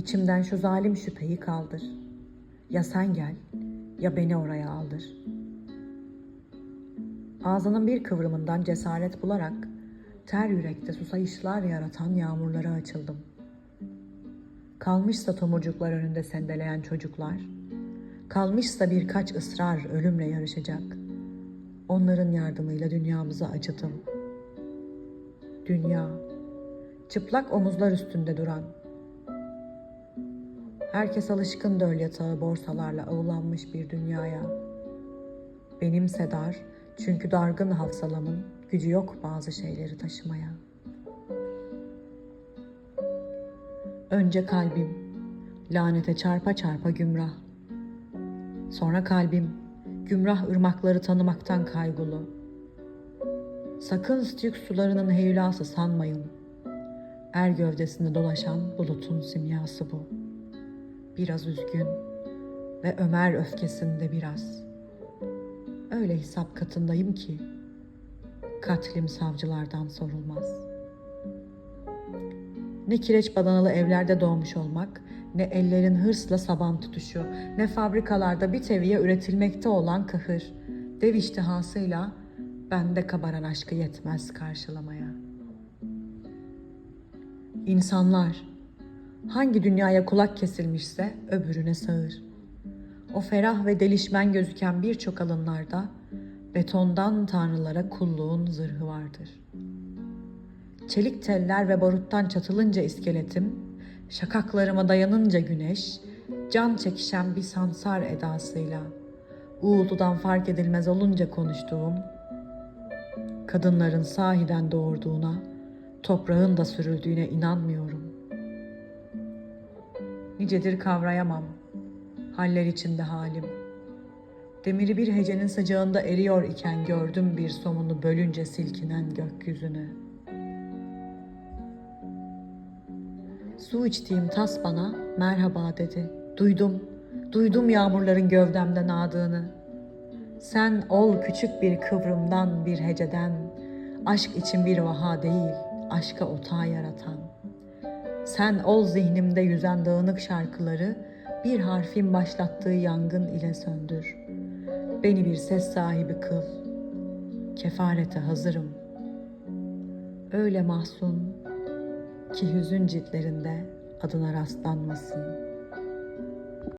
İçimden şu zalim şüpheyi kaldır. Ya sen gel ya beni oraya aldır. Ağzının bir kıvrımından cesaret bularak ter yürekte susayışlar yaratan yağmurlara açıldım. Kalmışsa tomurcuklar önünde sendeleyen çocuklar, kalmışsa birkaç ısrar ölümle yarışacak. Onların yardımıyla dünyamızı acıdım. Dünya, çıplak omuzlar üstünde duran, herkes alışkın döl yatağı borsalarla avulanmış bir dünyaya. Benimse dar, çünkü dargın hafsalamın gücü yok bazı şeyleri taşımaya. Önce kalbim, lanete çarpa çarpa gümrah. Sonra kalbim, gümrah ırmakları tanımaktan kaygılı. Sakın Styx sularının heyulası sanmayın. Er gövdesinde dolaşan bulutun simyası bu. Biraz üzgün ve Ömer öfkesinde biraz. Öyle hesap katındayım ki katlim savcılardan sorulmaz. Ne kireç badanalı evlerde doğmuş olmak, ne ellerin hırsla saban tutuşu, ne fabrikalarda bir teviye üretilmekte olan kıhır, dev iştihasıyla bende kabaran aşkı yetmez karşılamaya. İnsanlar hangi dünyaya kulak kesilmişse öbürüne sağır. O ferah ve delişmen gözüken birçok alınlarda betondan tanrılara kulluğun zırhı vardır. Çelik teller ve baruttan çatılınca iskeletim, şakaklarıma dayanınca güneş, can çekişen bir sansar edasıyla, uğultudan fark edilmez olunca konuştuğum, kadınların sahiden doğurduğuna, toprağın da sürüldüğüne inanmıyorum. Nicedir kavrayamam, haller içinde halim. Demiri bir hecenin sıcağında eriyor iken gördüm bir somunu bölünce silkinen gökyüzünü. Su içtiğim tas bana merhaba dedi. Duydum, duydum yağmurların gövdemden ağdığını. Sen ol küçük bir kıvrımdan bir heceden, aşk için bir vaha değil, aşka otağı yaratan. Sen ol zihnimde yüzen dağınık şarkıları, bir harfin başlattığı yangın ile söndür. Beni bir ses sahibi kıl. Kefarete hazırım. Öyle mahzun ki hüzün ciltlerinde adına rastlanmasın.''